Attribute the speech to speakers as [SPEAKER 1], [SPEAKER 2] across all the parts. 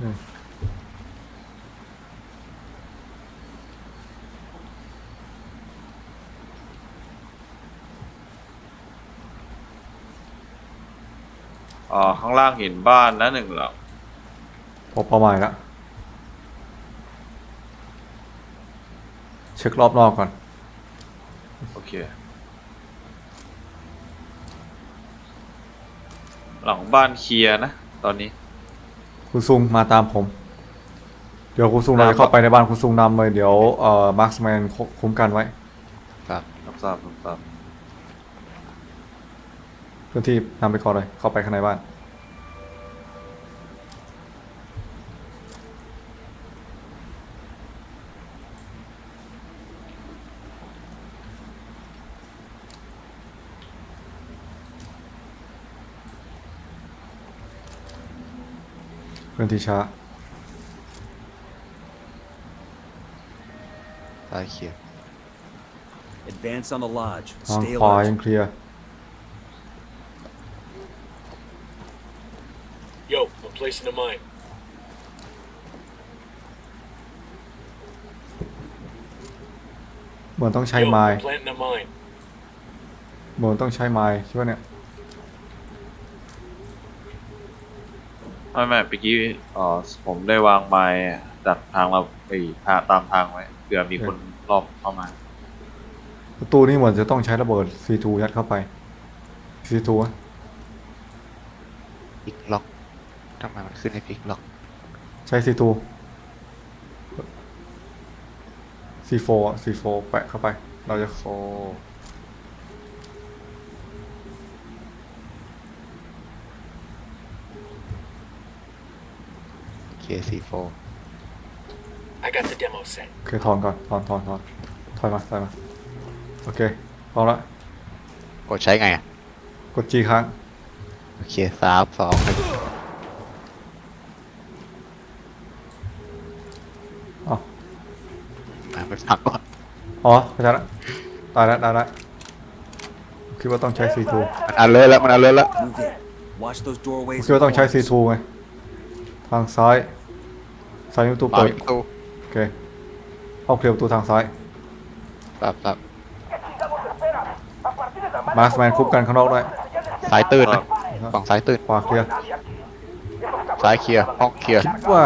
[SPEAKER 1] อืม
[SPEAKER 2] อ๋อ ข้างล่างเห็นบ้านนะหนึ่งหลัง
[SPEAKER 1] พบเป้าหมายแล้วเช็ครอบนอกก่อน
[SPEAKER 2] โอเค หลังบ้านเคลียร์นะ ตอนนี้
[SPEAKER 1] คุณซุงมาตามผม เดี๋ยวคุณซุงเราจะเข้าไปในบ้านคุณซุงนำเลย เดี๋ยวเอ่อมาร์คแมนคุ้มกันไว้
[SPEAKER 3] ครับ
[SPEAKER 2] รับทราบรับทราบ
[SPEAKER 1] เพื่อนที่นำไปก่อนเลย เข้าไปข้างในบ้าน เพื่อนที่ช้า
[SPEAKER 3] ซ้ายเขียว
[SPEAKER 4] Advance on the lodge.
[SPEAKER 1] ทาง
[SPEAKER 4] Stay
[SPEAKER 1] ขวา
[SPEAKER 4] alert.
[SPEAKER 1] ยังเคลียร์
[SPEAKER 5] Yo, I'm placing a mine.
[SPEAKER 1] เหมือนต้องใช้
[SPEAKER 5] Yo,
[SPEAKER 1] ไม้
[SPEAKER 5] I'm planting a mine.
[SPEAKER 1] เหมือนต้องใช้ไม้ใช่ป่ะเนี่ย
[SPEAKER 2] ไม่ไม่เมื่อกี้อ๋อผมได้วางไม้ดักทางเราไอ้ทางตามทางไว้เผื่อมีคนรอบเข้ามา
[SPEAKER 1] ประตูนี้เหมือนจะต้องใช้ระเบิด C2 ยัดเข้าไป C2 อะ
[SPEAKER 3] พลิกล็อกทำไมมันขึ้นในพลิกล็อก
[SPEAKER 1] ใช้ C2 C4 อะ C4 แปะเข้าไป เราจะ
[SPEAKER 3] โฟเคซีโฟ
[SPEAKER 5] I got the demo set.
[SPEAKER 1] โอเคถอนก่อนถอนถอนถอนถอยมาถอยมา โอเคพร้อมละ
[SPEAKER 3] กดใช้ไงอะ
[SPEAKER 1] กด G ค้าง
[SPEAKER 3] โอเคสามสองหนึ่ง
[SPEAKER 1] อ๋อ
[SPEAKER 3] มาไปพักก่อน
[SPEAKER 1] อ๋อเข้าใจละตายละตายละคิดว่าต้องใช้ C2
[SPEAKER 3] มันอันเลยแล้วมันอันเลยแล้ว
[SPEAKER 4] Move in. Watch those
[SPEAKER 1] ผม
[SPEAKER 4] doorways.
[SPEAKER 1] คิดว่าต้องใช้ C2 ไง ทางซ้าย ซ้ายประตู
[SPEAKER 3] ปา
[SPEAKER 1] เปิด
[SPEAKER 3] ประตู
[SPEAKER 1] โอเคเข้าเคลียร์ประตูทางซ้าย
[SPEAKER 3] ครับครับ
[SPEAKER 1] มาร์คแมนคุบกันข้างนอกด้วย
[SPEAKER 3] ซ้ายตื่นนะฝั่งซ้ายตื่น
[SPEAKER 1] ขวาเคลียร์
[SPEAKER 3] ซ้ายเคลียร์ห้องเคลียร์
[SPEAKER 1] คิดว่า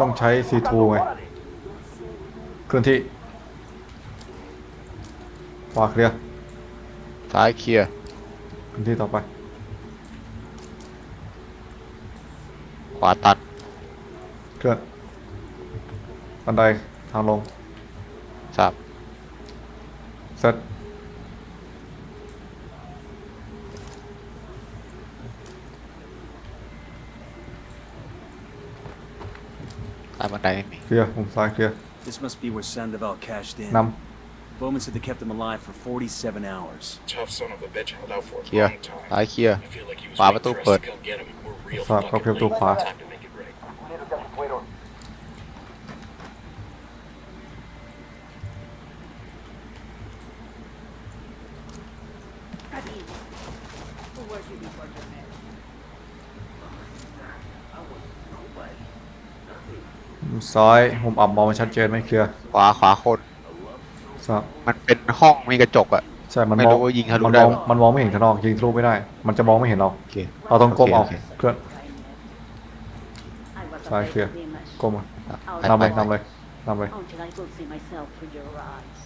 [SPEAKER 1] ต้องใช้ C2 ไงเคลื่อนที่ขวาเคลียร์
[SPEAKER 3] ซ้ายเคลียร์
[SPEAKER 1] เคลื่อนที่ต่อไป
[SPEAKER 3] ขวาตัด
[SPEAKER 1] เคลื่อน บันไดทางลง
[SPEAKER 3] สับ
[SPEAKER 1] เซ็ต
[SPEAKER 3] ใต้บันไดไม่มี
[SPEAKER 1] เคลียร์มุมซ้ายเคลียร์
[SPEAKER 4] This must be where Sandoval cashed in.
[SPEAKER 1] น
[SPEAKER 4] Bowman said they kept him alive for 47 hours.
[SPEAKER 5] Tough son of a bitch held out for a
[SPEAKER 3] เคลียร์
[SPEAKER 5] long time.
[SPEAKER 3] ซ้ายเคลียร์
[SPEAKER 5] I feel like he was
[SPEAKER 3] ขวา
[SPEAKER 5] waiting
[SPEAKER 3] ประตู
[SPEAKER 5] for us
[SPEAKER 3] เปิด
[SPEAKER 5] to come get him. and We're real
[SPEAKER 1] ฝากเข้า
[SPEAKER 5] fucking
[SPEAKER 1] เคลียร์ประตู
[SPEAKER 5] late.
[SPEAKER 1] ขวา
[SPEAKER 5] Time to
[SPEAKER 1] ซ้ายมุมอับมองมันชัดเจนไหม่เคลียร์
[SPEAKER 3] ขวาขวาคน
[SPEAKER 1] ทราบ
[SPEAKER 3] มันเป็นห้องมีกระจกอะ
[SPEAKER 1] ใช่มัน
[SPEAKER 3] ไม่
[SPEAKER 1] มอง
[SPEAKER 3] รู้ว่ายิงทะลุ
[SPEAKER 1] มัน
[SPEAKER 3] ได้
[SPEAKER 1] มอง
[SPEAKER 3] ปะ
[SPEAKER 1] มันมองไม่เห็นข้างนอกยิงทะลุไม่ได้ มันจะมองไม่เห็นเรา
[SPEAKER 3] โอเค
[SPEAKER 1] เราต้องก้มเอา
[SPEAKER 3] โค
[SPEAKER 1] เคลื่อน
[SPEAKER 6] Sai
[SPEAKER 1] Sai
[SPEAKER 6] kia.
[SPEAKER 1] kia. ก้มมา
[SPEAKER 3] โอเค
[SPEAKER 1] นำเลยนำเลยนำเลย
[SPEAKER 6] Until I could see myself through your eyes.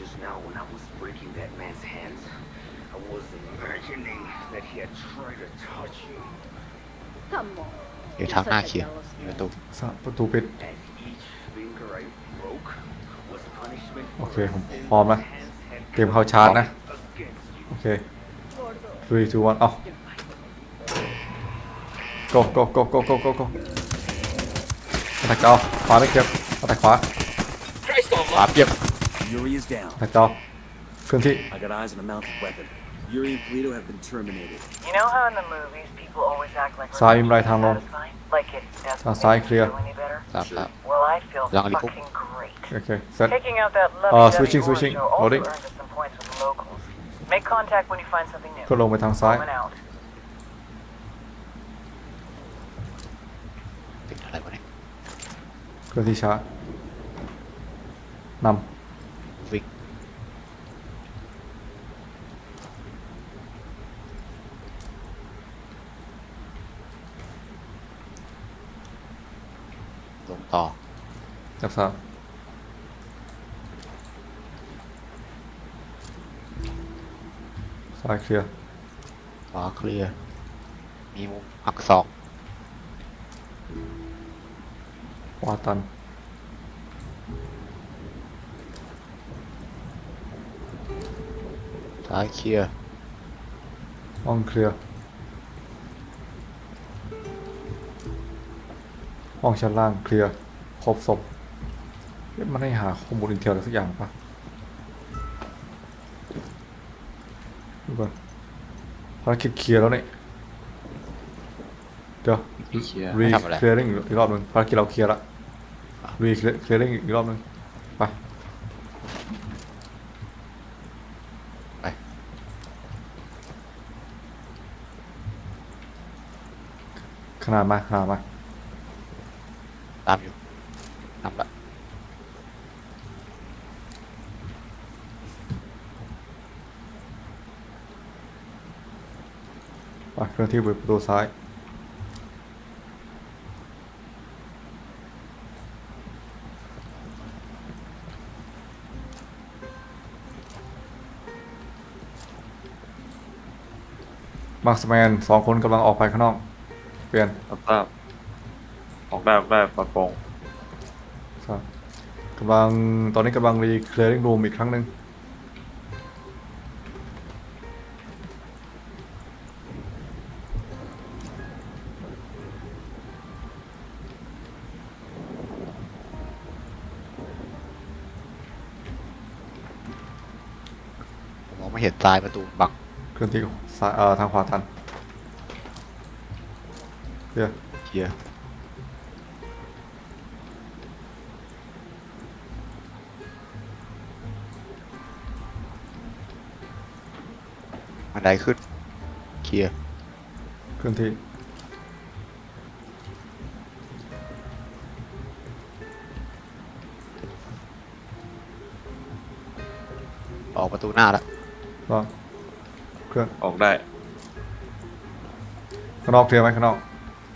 [SPEAKER 7] Just now, when I was breaking that man's hands, I was imagining that he had tried to touch you,
[SPEAKER 6] Come on.
[SPEAKER 3] เดี๋ยวทางหน้าเคลียร์มีประตู
[SPEAKER 1] สะประตูปิด
[SPEAKER 7] and each finger I broke was punishment
[SPEAKER 1] โอ
[SPEAKER 7] for
[SPEAKER 1] เค ผมพร้อมแล้วเตรียมเข้าชาร์จนะ
[SPEAKER 7] against you.
[SPEAKER 1] โอเค three two one เอา go go go go go go go แท็กเจ้าขวาไม่เก็บแท็กขวา
[SPEAKER 5] Christ
[SPEAKER 3] ขวา
[SPEAKER 5] almighty.
[SPEAKER 3] เปียบ
[SPEAKER 4] Yuri is down.
[SPEAKER 1] แท็กเจ้าเคลื่อนที่
[SPEAKER 4] I got eyes on a mounted weapon. Yuri and Polito have been terminated.
[SPEAKER 8] You know how in the movies people always act like
[SPEAKER 1] ซ้ายวิ่งไล่ทางลง
[SPEAKER 8] satisfying? Like it doesn't
[SPEAKER 1] ทางซ้าย
[SPEAKER 8] make
[SPEAKER 1] เค
[SPEAKER 8] them any better?
[SPEAKER 3] Well, I feel ยัง
[SPEAKER 8] อันนี้
[SPEAKER 3] ปุ๊บ
[SPEAKER 8] fucking great.
[SPEAKER 1] โอเคเสร็จ
[SPEAKER 8] Taking out that lovely Uh,
[SPEAKER 1] switching,
[SPEAKER 8] switching. show also earned us some points with the locals. Make contact when you find something new. Coming out.
[SPEAKER 1] ล
[SPEAKER 3] งต่อ
[SPEAKER 1] จับทราบซ้ายเคลียร์
[SPEAKER 3] ขวาเคลียร์ มีมุมอักศอก
[SPEAKER 1] ขวาตัน
[SPEAKER 3] ซ้ายเคลียร์
[SPEAKER 1] ห้องเคลียร์ ห้องชั้นล่างเคลียร์พบศพเอ๊ะมันให้หาข้อมูลอินเทลอะไรสักอย่างปะดูก่อนภารกิจเคลียร์แล้วเนี่ยเดี๋ยว
[SPEAKER 2] เคลียร์
[SPEAKER 1] รี
[SPEAKER 3] ทำอะไร
[SPEAKER 1] เคลียร์อีกรอบหนึ่งภารกิจเราเคลียร์ละรีเคลียร์อีกรอบหนึ่งไป
[SPEAKER 3] ไป
[SPEAKER 1] ขนาดมาขนาดมา
[SPEAKER 3] ตามอยู่นำละ
[SPEAKER 1] ไปเคลื่อนที่ไปประตูซ้ายมาร์คสแมนสองคนกำลังออกไปข้างนอก เปลี่ยน
[SPEAKER 2] รับทราบออก ได้ออกได้ปลอดโปร่ง
[SPEAKER 1] ครับกำลังตอนนี้กำลังรีเคลียร์รูมอีกครั้งหนึ่ง
[SPEAKER 3] ผมมองไม่เห็นซ้ายประตูบัง
[SPEAKER 1] เคลื่อนที่ซ้ายเอ่อทางขวาทันเคลียร์
[SPEAKER 3] เคลีย นไดขึ้น เคลียร์
[SPEAKER 1] เคลื่อนที่
[SPEAKER 3] ออกประตูหน้าแล้ว
[SPEAKER 1] ก็เคลื่อน
[SPEAKER 2] ออกได้
[SPEAKER 1] ข้างนอกเคลียร์ไหมข้างนอก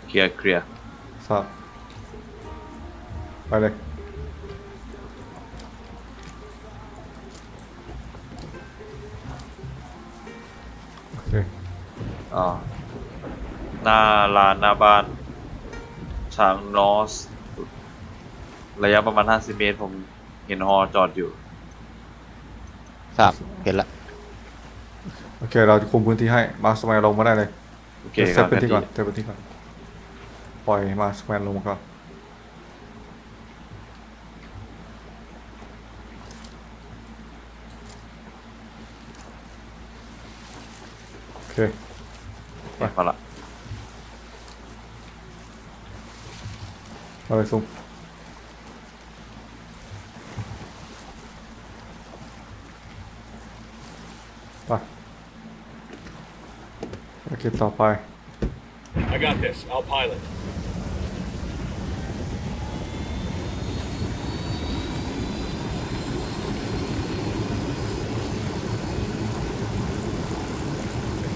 [SPEAKER 2] เคลียร์เคลียร์
[SPEAKER 1] ทราบไปเลย
[SPEAKER 2] อ่าหน้าลานหน้าบ้านทางนอส ระยะประมาณ 50 เมตร ผมเห็นฮอจอดอยู่
[SPEAKER 3] ทราบเห็นละ
[SPEAKER 1] โอเค เราจะคุมพื้นที่ให้ มาสแมนลงมาได้เลย
[SPEAKER 2] โอเค
[SPEAKER 1] เซ
[SPEAKER 2] ครั
[SPEAKER 1] ต
[SPEAKER 2] บ
[SPEAKER 1] พื้นที่ก่อนเซตพื้นที่ก่อน ปล่อยมาสแมนลงมาก่อนโอเค
[SPEAKER 2] ไปมาละ
[SPEAKER 1] มาเลยซุ่มไปภารกิจต่อไป
[SPEAKER 5] I got this. I'll pilot.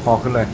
[SPEAKER 1] พอขึ้นเลย